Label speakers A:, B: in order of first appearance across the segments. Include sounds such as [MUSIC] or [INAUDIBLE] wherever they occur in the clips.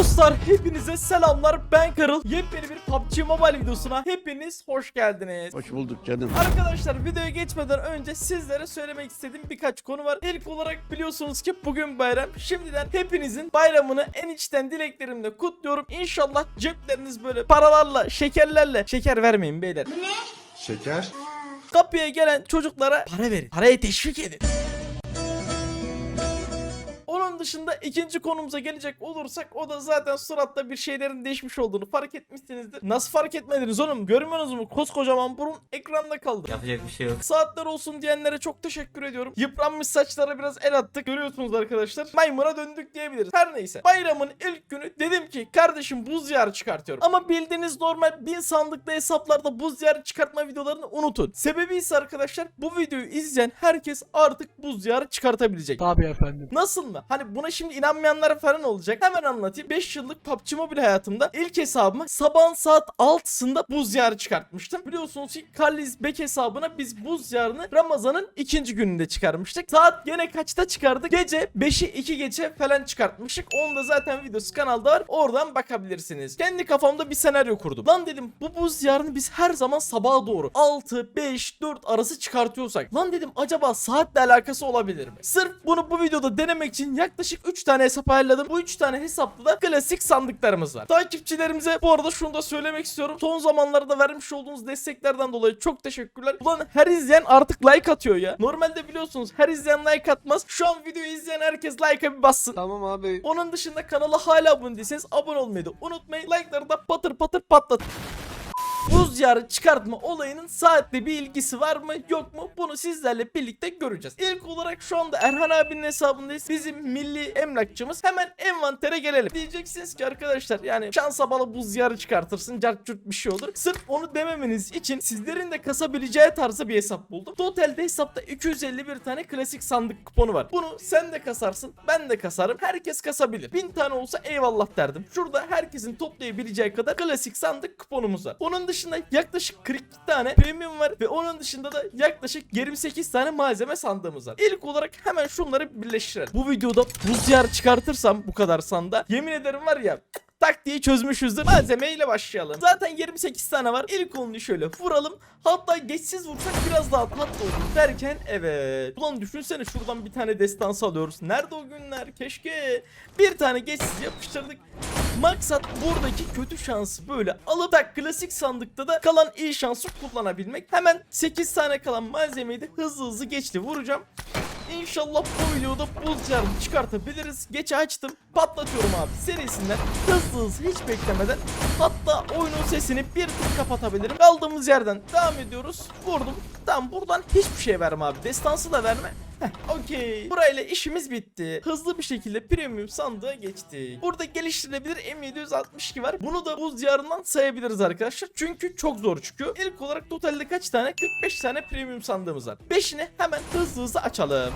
A: Dostlar hepinize selamlar. Ben Karıl. Yepyeni bir PUBG Mobile videosuna hepiniz hoş geldiniz.
B: Hoş bulduk canım.
A: Arkadaşlar videoya geçmeden önce sizlere söylemek istediğim birkaç konu var. İlk olarak biliyorsunuz ki bugün bayram. Şimdiden hepinizin bayramını en içten dileklerimle kutluyorum. İnşallah cepleriniz böyle paralarla şekerlerle. Şeker vermeyin beyler.
C: Şeker.
A: Kapıya gelen çocuklara para verin. Paraya teşvik edin dışında ikinci konumuza gelecek olursak o da zaten suratta bir şeylerin değişmiş olduğunu fark etmişsinizdir. Nasıl fark etmediniz oğlum? Görmüyorsunuz mu? Koskocaman burun ekranda kaldı.
D: Yapacak bir şey yok.
A: Saatler olsun diyenlere çok teşekkür ediyorum. Yıpranmış saçlara biraz el attık. Görüyorsunuz arkadaşlar. Maymuna döndük diyebiliriz. Her neyse. Bayramın ilk günü dedim ki kardeşim buz diyarı çıkartıyorum. Ama bildiğiniz normal bin sandıklı hesaplarda buz diyarı çıkartma videolarını unutun. Sebebi ise arkadaşlar bu videoyu izleyen herkes artık buz diyarı çıkartabilecek.
E: Tabii efendim.
A: Nasıl mı? Hani buna şimdi inanmayanlar falan olacak. Hemen anlatayım. 5 yıllık PUBG Mobile hayatımda ilk hesabıma sabahın saat 6'sında buz yarı çıkartmıştım. Biliyorsunuz ki Kalliz Bek hesabına biz buz yarını Ramazan'ın ikinci gününde çıkarmıştık. Saat gene kaçta çıkardık? Gece 5'i 2 geçe falan çıkartmıştık. Onun da zaten videosu kanalda var. Oradan bakabilirsiniz. Kendi kafamda bir senaryo kurdum. Lan dedim bu buz yarını biz her zaman sabaha doğru 6, 5, 4 arası çıkartıyorsak. Lan dedim acaba saatle alakası olabilir mi? Sırf bunu bu videoda denemek için yaklaşık 3 tane hesap ayarladım. Bu 3 tane hesapta da klasik sandıklarımız var. Takipçilerimize bu arada şunu da söylemek istiyorum. Son zamanlarda vermiş olduğunuz desteklerden dolayı çok teşekkürler. Ulan her izleyen artık like atıyor ya. Normalde biliyorsunuz her izleyen like atmaz. Şu an videoyu izleyen herkes like'a bir bassın.
E: Tamam abi.
A: Onun dışında kanala hala abone değilseniz abone olmayı da unutmayın. Like'ları da patır patır patlatın. Buz yarı çıkartma olayının saatle bir ilgisi var mı yok mu bunu sizlerle birlikte göreceğiz. İlk olarak şu anda Erhan abinin hesabındayız. Bizim milli emlakçımız hemen envantere gelelim. Diyeceksiniz ki arkadaşlar yani şansa bala buz yarı çıkartırsın cart bir şey olur. Sırf onu dememeniz için sizlerin de kasabileceği tarzda bir hesap buldum. Totalde hesapta 251 tane klasik sandık kuponu var. Bunu sen de kasarsın ben de kasarım. Herkes kasabilir. 1000 tane olsa eyvallah derdim. Şurada herkesin toplayabileceği kadar klasik sandık kuponumuz var. Onun dışında yaklaşık 42 tane premium var ve onun dışında da yaklaşık 28 tane malzeme sandığımız var. İlk olarak hemen şunları birleştirelim. Bu videoda buz diyarı çıkartırsam bu kadar sanda yemin ederim var ya tak diye çözmüşüzdür. Malzemeyle başlayalım. Zaten 28 tane var. İlk onu şöyle vuralım. Hatta geçsiz vursak biraz daha tatlı olur derken evet. Ulan düşünsene şuradan bir tane destansı alıyoruz. Nerede o günler? Keşke bir tane geçsiz yapıştırdık. Maksat buradaki kötü şansı böyle alıp da klasik sandıkta da kalan iyi şansı kullanabilmek. Hemen 8 tane kalan malzemeyi de hızlı hızlı geçti vuracağım. İnşallah bu videoda buz yarını çıkartabiliriz. Geç açtım. Patlatıyorum abi serisinden. Hızlı hızlı hiç beklemeden. Hatta oyunun sesini bir tık kapatabilirim. Kaldığımız yerden devam ediyoruz. Vurdum. Tamam buradan hiçbir şey verme abi. Destansı da verme. [LAUGHS] Okey. Burayla işimiz bitti. Hızlı bir şekilde premium sandığa geçtik. Burada geliştirilebilir M762 var. Bunu da buz diyarından sayabiliriz arkadaşlar. Çünkü çok zor çıkıyor. İlk olarak totalde kaç tane? 45 tane premium sandığımız var. 5'ini hemen hızlı hızlı açalım.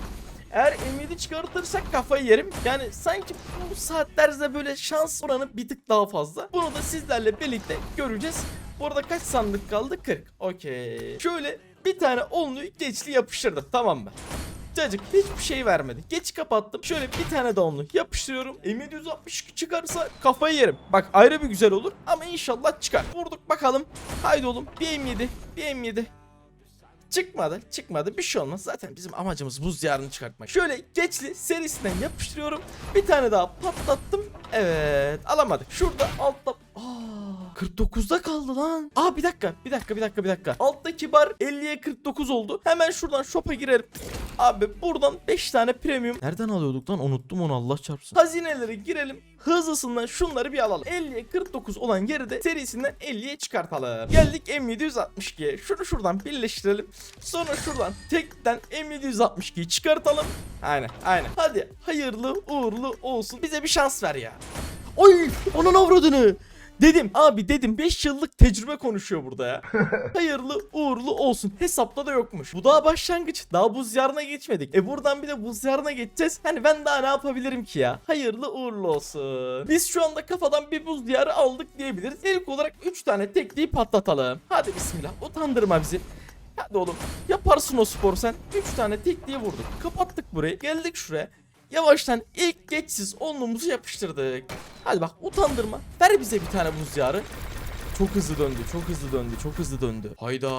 A: Eğer M7 çıkartırsak kafayı yerim. Yani sanki bu saatlerde böyle şans oranı bir tık daha fazla. Bunu da sizlerle birlikte göreceğiz. Bu arada kaç sandık kaldı? 40. Okey. Şöyle bir tane onluyu geçli yapıştırdım. Tamam mı? Cacık hiçbir şey vermedi. Geç kapattım. Şöyle bir tane de onlu yapıştırıyorum. M762 çıkarsa kafayı yerim. Bak ayrı bir güzel olur ama inşallah çıkar. Vurduk bakalım. Haydi oğlum bir M7 bir M7. Çıkmadı çıkmadı bir şey olmaz zaten bizim amacımız buz diyarını çıkartmak Şöyle geçli serisinden yapıştırıyorum Bir tane daha patlattım Evet alamadık şurada altta 49'da kaldı lan. Aa bir dakika bir dakika bir dakika bir dakika. Alttaki bar 50'ye 49 oldu. Hemen şuradan shop'a girelim Abi buradan 5 tane premium. Nereden alıyorduk lan? Unuttum onu Allah çarpsın. Hazinelere girelim. Hızlısından şunları bir alalım. 50'ye 49 olan yeri de serisinden 50'ye çıkartalım. Geldik M762'ye Şunu şuradan birleştirelim. Sonra şuradan tekten M762'yi çıkartalım. Aynen aynen. Hadi hayırlı uğurlu olsun. Bize bir şans ver ya. Oy onun avradını Dedim abi dedim 5 yıllık tecrübe konuşuyor burada ya. [LAUGHS] Hayırlı uğurlu olsun. Hesapta da yokmuş. Bu daha başlangıç. Daha buz yarına geçmedik. E buradan bir de buz yarına geçeceğiz. Hani ben daha ne yapabilirim ki ya? Hayırlı uğurlu olsun. Biz şu anda kafadan bir buz diyarı aldık diyebiliriz. İlk olarak 3 tane tekliği patlatalım. Hadi bismillah. Utandırma bizi. Hadi oğlum yaparsın o spor sen. 3 tane tekliği vurduk. Kapattık burayı. Geldik şuraya. Yavaştan ilk geçsiz onluğumuzu yapıştırdık. Hadi bak utandırma. Ver bize bir tane buz diyarı. Çok hızlı döndü, çok hızlı döndü, çok hızlı döndü. Hayda.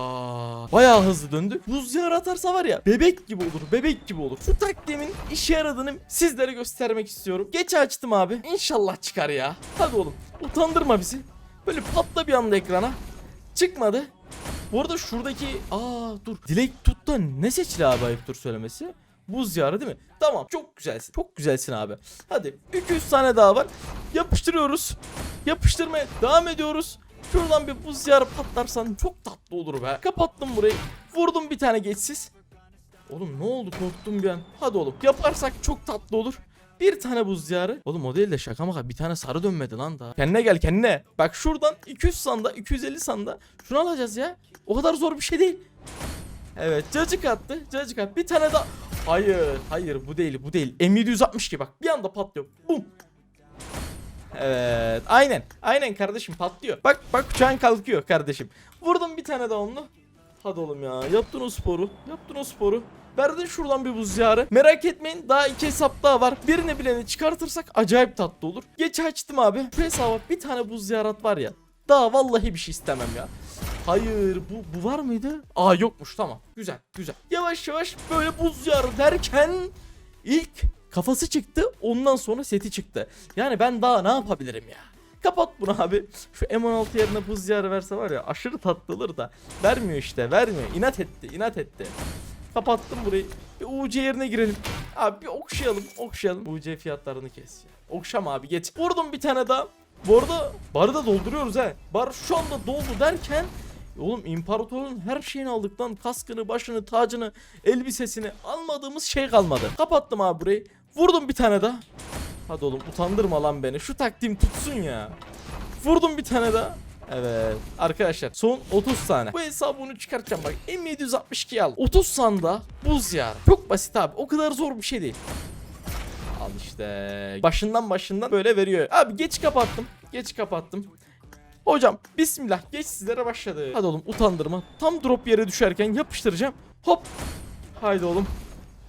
A: Bayağı hızlı döndü. Buz diyarı atarsa var ya bebek gibi olur, bebek gibi olur. Şu taktiğimin işe yaradığını sizlere göstermek istiyorum. Geç açtım abi. İnşallah çıkar ya. Hadi oğlum utandırma bizi. Böyle patla bir anda ekrana. Çıkmadı. Bu arada şuradaki aa dur dilek tut da ne seçili abi ayıptır söylemesi? Buz diyarı değil mi? Tamam çok güzelsin. Çok güzelsin abi. Hadi 200 tane daha var. Yapıştırıyoruz. Yapıştırmaya devam ediyoruz. Şuradan bir buz diyarı patlarsan çok tatlı olur be. Kapattım burayı. Vurdum bir tane geçsiz. Oğlum ne oldu korktum an. Hadi oğlum yaparsak çok tatlı olur. Bir tane buz diyarı. Oğlum o değil de şaka maka bir tane sarı dönmedi lan daha. Kendine gel kendine. Bak şuradan 200 sanda 250 sanda şunu alacağız ya. O kadar zor bir şey değil. Evet cacık attı. Cacık attı. Bir tane daha. Hayır hayır bu değil bu değil. M762 bak bir anda patlıyor. Bum. Evet aynen aynen kardeşim patlıyor. Bak bak uçağın kalkıyor kardeşim. Vurdum bir tane daha onu. Hadi oğlum ya yaptın o sporu. Yaptın o sporu. Verdin şuradan bir buz yarı. Merak etmeyin daha iki hesap daha var. Birini bileni çıkartırsak acayip tatlı olur. Geç açtım abi. Şu hesaba bir tane buz yarat var ya. Daha vallahi bir şey istemem ya. Hayır bu, bu var mıydı? Aa yokmuş tamam. Güzel güzel. Yavaş yavaş böyle buz yarı derken ilk kafası çıktı ondan sonra seti çıktı. Yani ben daha ne yapabilirim ya? Kapat bunu abi. Şu M16 yerine buz diyarı verse var ya aşırı tatlı olur da. Vermiyor işte vermiyor. İnat etti inat etti. Kapattım burayı. Bir UC yerine girelim. Abi bir okşayalım okşayalım. UC fiyatlarını kes ya. Okşam abi geç. Vurdum bir tane daha. Bu arada barı da dolduruyoruz he. Bar şu anda doldu derken Oğlum imparatorun her şeyini aldık lan. Kaskını, başını, tacını, elbisesini almadığımız şey kalmadı. Kapattım abi burayı. Vurdum bir tane daha. Hadi oğlum utandırma lan beni. Şu taktiğim tutsun ya. Vurdum bir tane daha. Evet arkadaşlar son 30 tane. Bu hesabını çıkartacağım bak. M762 al. 30 sanda buz yarı. Çok basit abi. O kadar zor bir şey değil. Al işte. Başından başından böyle veriyor. Abi geç kapattım. Geç kapattım. Hocam bismillah geç sizlere başladı. Hadi oğlum utandırma. Tam drop yere düşerken yapıştıracağım. Hop. Haydi oğlum.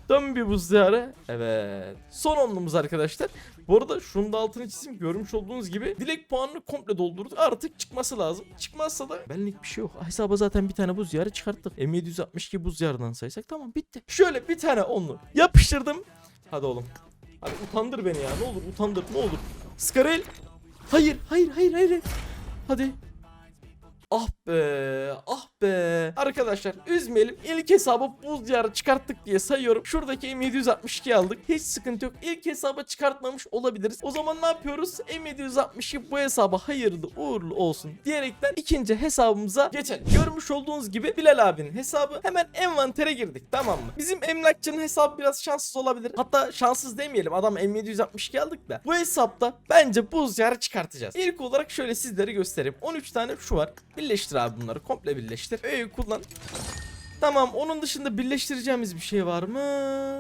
A: Dön bir buz diyarı. Evet. Son onlumuz arkadaşlar. Bu arada şunun da altını çizim. Görmüş olduğunuz gibi dilek puanını komple doldurduk. Artık çıkması lazım. Çıkmazsa da benlik bir şey yok. Hesaba zaten bir tane buz diyarı çıkarttık. M762 buz diyarından saysak tamam bitti. Şöyle bir tane onlu yapıştırdım. Hadi oğlum. Hadi utandır beni ya. Ne olur utandır ne olur. Skarel. Hayır hayır hayır hayır. Hadi. Ah be, ah be. Arkadaşlar üzmeyelim. İlk hesabı buz diyarı çıkarttık diye sayıyorum. Şuradaki M762 aldık. Hiç sıkıntı yok. İlk hesaba çıkartmamış olabiliriz. O zaman ne yapıyoruz? M762 bu hesaba hayırlı uğurlu olsun diyerekten ikinci hesabımıza geçelim. Görmüş olduğunuz gibi Bilal abinin hesabı hemen envantere girdik tamam mı? Bizim emlakçının hesabı biraz şanssız olabilir. Hatta şanssız demeyelim. Adam M762 aldık da. Bu hesapta bence buz diyarı çıkartacağız. İlk olarak şöyle sizlere göstereyim. 13 tane şu var. Birleştir abi bunları. Komple birleştir. Öğü kullan. Tamam onun dışında birleştireceğimiz bir şey var mı?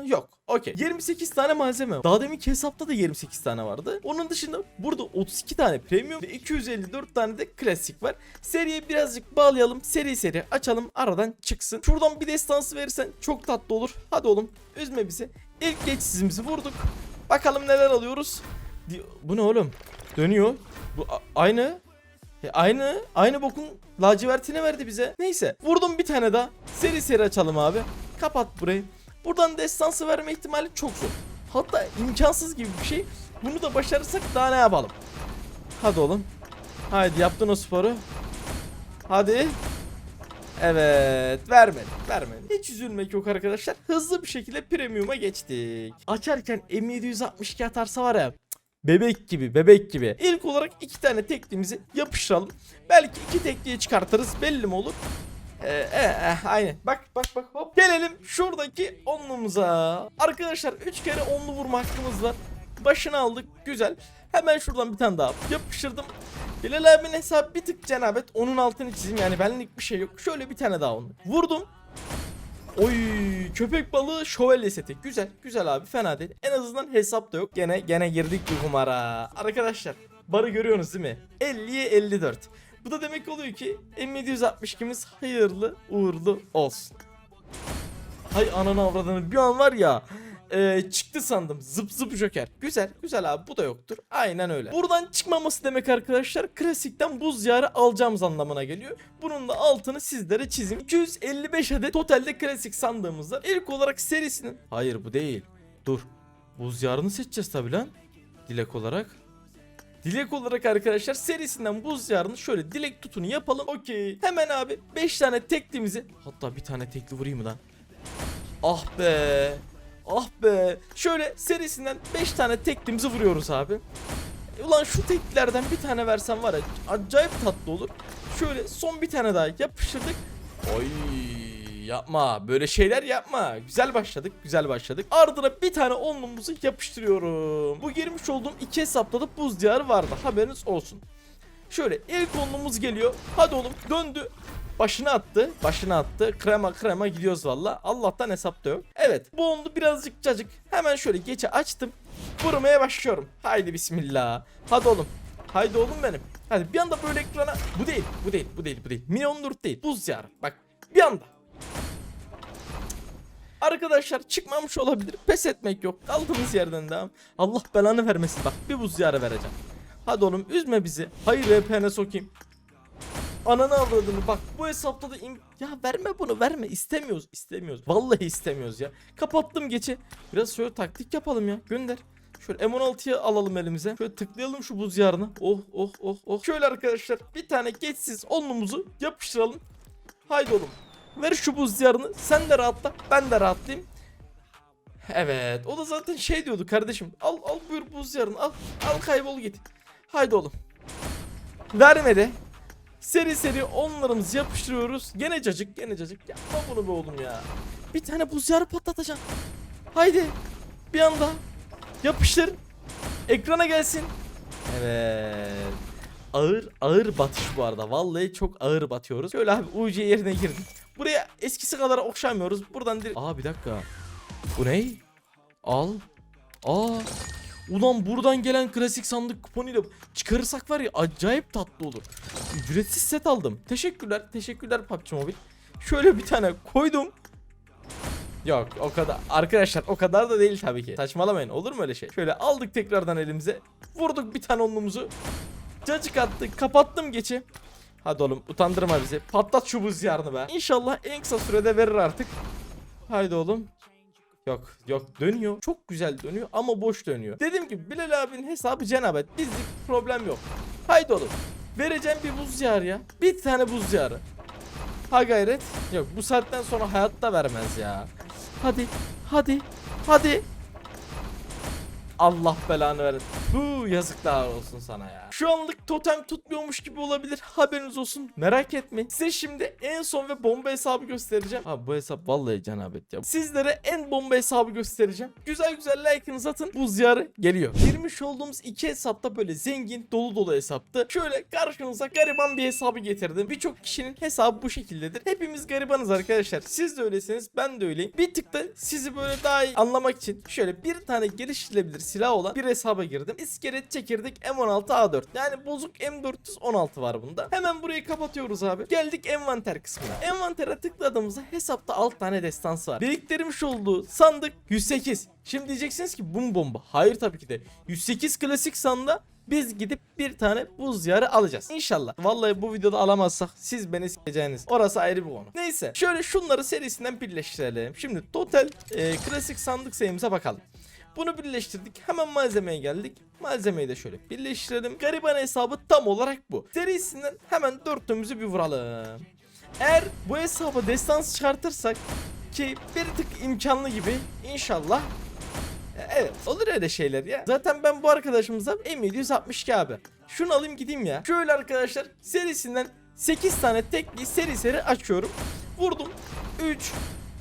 A: Yok. Okey. 28 tane malzeme. Daha deminki hesapta da 28 tane vardı. Onun dışında burada 32 tane premium ve 254 tane de klasik var. Seriye birazcık bağlayalım. Seri seri açalım. Aradan çıksın. Şuradan bir destansı verirsen çok tatlı olur. Hadi oğlum üzme bizi. İlk geçsizimizi vurduk. Bakalım neler alıyoruz. Bu ne oğlum? Dönüyor. Bu aynı. E, aynı aynı bokun lacivertini verdi bize. Neyse vurdum bir tane daha. Seri seri açalım abi. Kapat burayı. Buradan destansı verme ihtimali çok zor. Hatta imkansız gibi bir şey. Bunu da başarırsak daha ne yapalım? Hadi oğlum. Haydi yaptın o sporu. Hadi. Evet vermedi vermedi. Hiç üzülmek yok arkadaşlar. Hızlı bir şekilde premium'a geçtik. Açarken M762 atarsa var ya Bebek gibi bebek gibi. İlk olarak iki tane tekliğimizi yapıştıralım. Belki iki tekliği çıkartırız belli mi olur? Ee, e, e, aynen. Bak bak bak hop. Gelelim şuradaki onlumuza. Arkadaşlar 3 kere onlu vurma hakkımız var. Başını aldık güzel. Hemen şuradan bir tane daha yapıştırdım. Bilal abinin hesabı bir tık cenabet. Onun altını çizeyim yani benlik bir şey yok. Şöyle bir tane daha onu. Vurdum. Oy köpek balığı şövalye seti. Güzel güzel abi fena değil. En azından hesap da yok. Gene gene girdik bir kumara. Arkadaşlar barı görüyorsunuz değil mi? 50'ye 54. Bu da demek oluyor ki M762'miz hayırlı uğurlu olsun. Hay ananı avradını bir an var ya e, çıktı sandım. Zıp zıp joker. Güzel güzel abi bu da yoktur. Aynen öyle. Buradan çıkmaması demek arkadaşlar klasikten buz diyarı alacağımız anlamına geliyor. Bunun da altını sizlere çizeyim. 255 adet totalde klasik sandığımız var. İlk olarak serisinin. Hayır bu değil. Dur. Buz diyarını seçeceğiz tabi lan. Dilek olarak. Dilek olarak arkadaşlar serisinden buz diyarını şöyle dilek tutunu yapalım. Okey. Hemen abi 5 tane teklimizi. Hatta bir tane tekli vurayım mı lan? Ah be. Ah be. Şöyle serisinden 5 tane teklimizi vuruyoruz abi. E, Ulan şu teklilerden bir tane versen var ya acayip tatlı olur. Şöyle son bir tane daha yapıştırdık. Oy yapma böyle şeyler yapma. Güzel başladık güzel başladık. Ardına bir tane onluğumuzu yapıştırıyorum. Bu girmiş olduğum iki hesapta da buz diyarı vardı haberiniz olsun. Şöyle ilk onluğumuz geliyor. Hadi oğlum döndü. Başını attı. Başını attı. Krema krema gidiyoruz valla. Allah'tan hesapta yok. Evet bu onlu birazcık cacık. Hemen şöyle geçe açtım. Vurmaya başlıyorum. Haydi bismillah. Hadi oğlum. Haydi oğlum benim. Hadi bir anda böyle ekrana. Bu değil. Bu değil. Bu değil. Bu değil. Mini 14 değil. Buz diyarı. Bak bir anda. Arkadaşlar çıkmamış olabilir. Pes etmek yok. Kaldığımız yerden devam. Allah belanı vermesin. Bak bir buz diyarı vereceğim. Hadi oğlum üzme bizi. Hayır VPN'e sokayım. Ananı avradını bak bu hesapta da ya verme bunu verme. İstemiyoruz istemiyoruz. Vallahi istemiyoruz ya. Kapattım geçi. Biraz şöyle taktik yapalım ya. Gönder. Şöyle M16'yı alalım elimize. Şöyle tıklayalım şu buz yarını oh oh oh oh. Şöyle arkadaşlar bir tane geçsiz onlumuzu yapıştıralım. Haydi oğlum. Ver şu buz yarını. Sen de rahatla ben de rahatlayayım. Evet o da zaten şey diyordu kardeşim. Al al buyur buz yarını al. Al kaybol git. Haydi oğlum. Vermedi Seri seri onlarımızı yapıştırıyoruz. Gene cacık, gene cacık. Yapma bunu be oğlum ya. Bir tane buz yarı patlatacağım. Haydi. Bir anda. Yapıştır. Ekrana gelsin. Evet. Ağır ağır batış bu arada. Vallahi çok ağır batıyoruz. Şöyle abi UC yerine girdim. Buraya eskisi kadar okşamıyoruz. Buradan direkt... Aa bir dakika. Bu ne? Al. Aa. Ulan buradan gelen klasik sandık kuponuyla çıkarırsak var ya acayip tatlı olur. Ücretsiz set aldım. Teşekkürler. Teşekkürler PUBG Mobile. Şöyle bir tane koydum. Yok o kadar. Arkadaşlar o kadar da değil tabii ki. Saçmalamayın olur mu öyle şey? Şöyle aldık tekrardan elimize. Vurduk bir tane onluğumuzu. Cacık attık. Kapattım geçi. Hadi oğlum utandırma bizi. Patlat şu buz yarını be. İnşallah en kısa sürede verir artık. Haydi oğlum. Yok yok dönüyor. Çok güzel dönüyor ama boş dönüyor. Dediğim gibi Bilal abinin hesabı cenabet. Bizlik problem yok. Haydi oğlum. Vereceğim bir buz yarı ya. Bir tane buz yarı. Ha gayret. Yok bu saatten sonra hayatta vermez ya. Hadi. Hadi. Hadi. Allah belanı versin. Bu yazıklar olsun sana ya. Şu anlık totem tutmuyormuş gibi olabilir. Haberiniz olsun. Merak etmeyin. Size şimdi en son ve bomba hesabı göstereceğim. Ha bu hesap vallahi cenabet ya. Sizlere en bomba hesabı göstereceğim. Güzel güzel like'ınızı atın. Bu ziyarı geliyor. Girmiş olduğumuz iki hesapta böyle zengin dolu dolu hesaptı. Şöyle karşınıza gariban bir hesabı getirdim. Birçok kişinin hesabı bu şekildedir. Hepimiz garibanız arkadaşlar. Siz de öylesiniz. Ben de öyleyim. Bir tık da sizi böyle daha iyi anlamak için şöyle bir tane geliştirilebilir silah olan bir hesaba girdim. İskelet çekirdek M16 A4. Yani bozuk M416 var bunda. Hemen burayı kapatıyoruz abi. Geldik envanter kısmına. Envantere tıkladığımızda hesapta 6 tane destansı var. Biriktirmiş olduğu sandık 108. Şimdi diyeceksiniz ki bum bomba. Hayır tabii ki de. 108 klasik sandığa biz gidip bir tane buz yarı alacağız. İnşallah. Vallahi bu videoda alamazsak siz beni sikeceğiniz. Orası ayrı bir konu. Neyse. Şöyle şunları serisinden birleştirelim. Şimdi total e, klasik sandık sayımıza bakalım. Bunu birleştirdik. Hemen malzemeye geldik. Malzemeyi de şöyle birleştirelim. Gariban hesabı tam olarak bu. Serisinden hemen dörtlüğümüzü bir vuralım. Eğer bu hesaba destans çıkartırsak ki bir tık imkanlı gibi inşallah e, Evet olur öyle şeyler ya. Zaten ben bu arkadaşımıza M762 abi. Şunu alayım gideyim ya. Şöyle arkadaşlar serisinden 8 tane tekli seri seri açıyorum. Vurdum. 3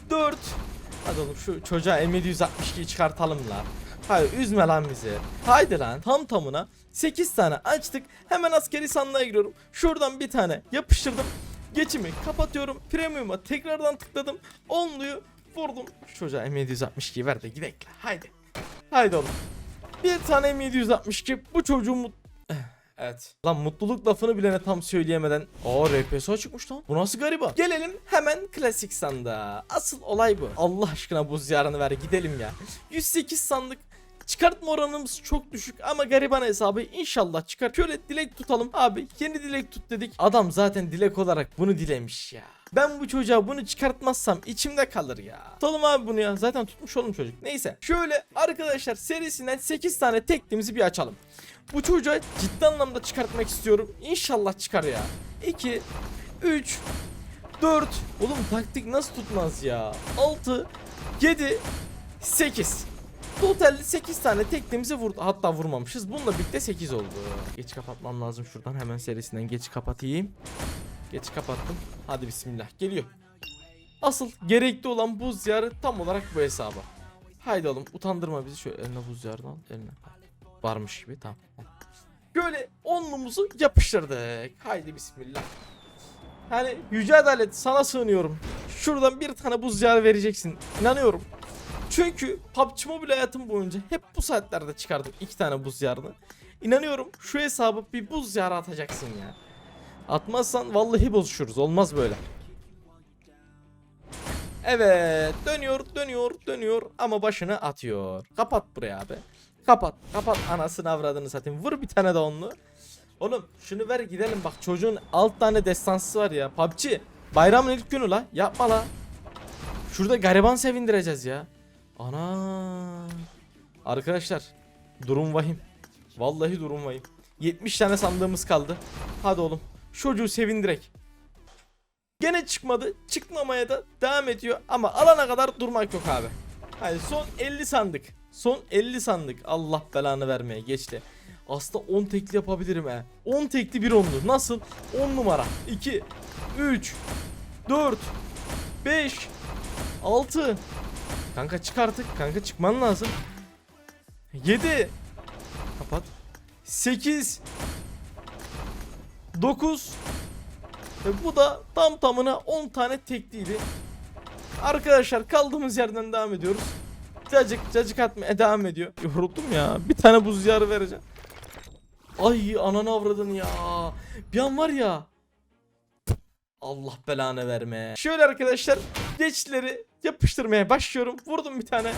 A: 4 Hadi oğlum şu çocuğa M762'yi çıkartalım lan. Hayır üzme lan bizi. Haydi lan tam tamına 8 tane açtık. Hemen askeri sandığa giriyorum. Şuradan bir tane yapıştırdım. Geçimi kapatıyorum. Premium'a tekrardan tıkladım. Onluyu vurdum. Şu çocuğa M762'yi ver de gidelim. Haydi. Haydi oğlum. Bir tane M762 bu çocuğu mut... Evet. Lan mutluluk lafını bilene tam söyleyemeden. Aa RPS çıkmış lan. Bu nasıl gariba? Gelelim hemen klasik sandığa. Asıl olay bu. Allah aşkına buz yarını ver gidelim ya. 108 sandık. Çıkartma oranımız çok düşük ama gariban hesabı inşallah çıkar. Şöyle dilek tutalım. Abi yeni dilek tut dedik. Adam zaten dilek olarak bunu dilemiş ya. Ben bu çocuğa bunu çıkartmazsam içimde kalır ya. Tutalım abi bunu ya. Zaten tutmuş oğlum çocuk. Neyse. Şöyle arkadaşlar serisinden 8 tane tekliğimizi bir açalım. Bu çocuğa ciddi anlamda çıkartmak istiyorum. İnşallah çıkar ya. 2 3 4 Oğlum taktik nasıl tutmaz ya? 6 7 8 Totalde 8 tane teknemizi vurdu. Hatta vurmamışız. Bununla birlikte 8 oldu. Geç kapatmam lazım şuradan. Hemen serisinden geç kapatayım. Geç kapattım. Hadi bismillah. Geliyor. Asıl gerekli olan buz yarı tam olarak bu hesaba. Haydi oğlum utandırma bizi. Şöyle eline buz yarını al. Eline. Varmış gibi tamam. Böyle onlumuzu yapıştırdık. Haydi bismillah. Hani yüce adalet sana sığınıyorum. Şuradan bir tane buz yarı vereceksin. İnanıyorum. Çünkü PUBG Mobile hayatım boyunca hep bu saatlerde çıkardım iki tane buz yarını. İnanıyorum şu hesabı bir buz yarı atacaksın ya. Atmazsan vallahi bozuşuruz. Olmaz böyle. Evet dönüyor dönüyor dönüyor ama başını atıyor. Kapat buraya abi. Kapat kapat anasını avradını satayım. Vur bir tane de onlu. Oğlum şunu ver gidelim bak çocuğun alt tane destansı var ya. PUBG bayramın ilk günü la yapma la. Şurada gariban sevindireceğiz ya. Ana. Arkadaşlar durum vahim. Vallahi durum vahim. 70 tane sandığımız kaldı. Hadi oğlum. Çocuğu sevindirek. Gene çıkmadı. Çıkmamaya da devam ediyor. Ama alana kadar durmak yok abi. Hadi son 50 sandık. Son 50 sandık. Allah belanı vermeye geçti. Aslında 10 tekli yapabilirim he. 10 tekli bir onlu. Nasıl? 10 numara. 2 3 4 5 6 Kanka çık artık. Kanka çıkman lazım. 7 Kapat. 8 9 Ve bu da tam tamına 10 tane tekliydi. Arkadaşlar kaldığımız yerden devam ediyoruz. Cacık cacık atmaya devam ediyor. Yoruldum ya. Bir tane buz yarı vereceğim. Ay ananı avradın ya. Bir an var ya. Allah belanı verme. Şöyle arkadaşlar geçleri yapıştırmaya başlıyorum. Vurdum bir tane.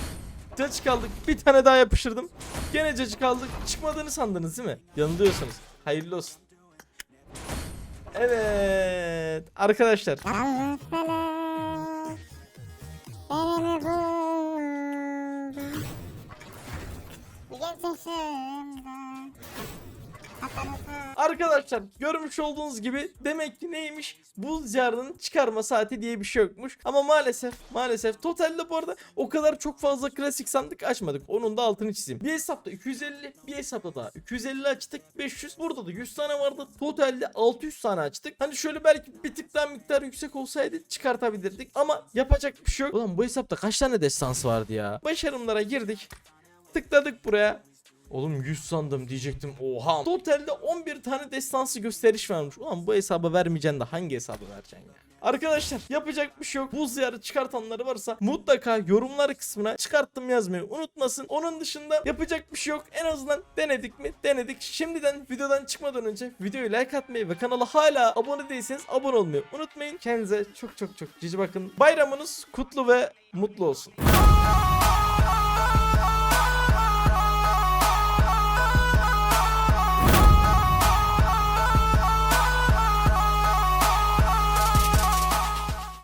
A: Cacık aldık. Bir tane daha yapıştırdım. Gene cacık aldık. Çıkmadığını sandınız değil mi? Yanılıyorsunuz. Hayırlı olsun. Evet. Arkadaşlar.
B: Yalnız felek beni buldu
A: Arkadaşlar görmüş olduğunuz gibi demek ki neymiş? Buz yarının çıkarma saati diye bir şey yokmuş. Ama maalesef maalesef totalde bu arada o kadar çok fazla klasik sandık açmadık. Onun da altını çizeyim. Bir hesapta 250 bir hesapta daha 250 açtık 500. Burada da 100 tane vardı. Totalde 600 tane açtık. Hani şöyle belki bir tık daha miktar yüksek olsaydı çıkartabilirdik. Ama yapacak bir şey yok. Ulan bu hesapta kaç tane destansı vardı ya? Başarımlara girdik. Tıkladık buraya. Oğlum 100 sandım diyecektim. Oha. Totalde 11 tane destansı gösteriş varmış. Ulan bu hesabı vermeyeceksin de hangi hesabı vereceksin ya? Arkadaşlar yapacak bir şey yok. Buz yarı çıkartanları varsa mutlaka yorumlar kısmına çıkarttım yazmayı unutmasın. Onun dışında yapacak bir şey yok. En azından denedik mi? Denedik. Şimdiden videodan çıkmadan önce videoyu like atmayı ve kanala hala abone değilseniz abone olmayı unutmayın. Kendinize çok çok çok cici bakın. Bayramınız kutlu ve mutlu olsun.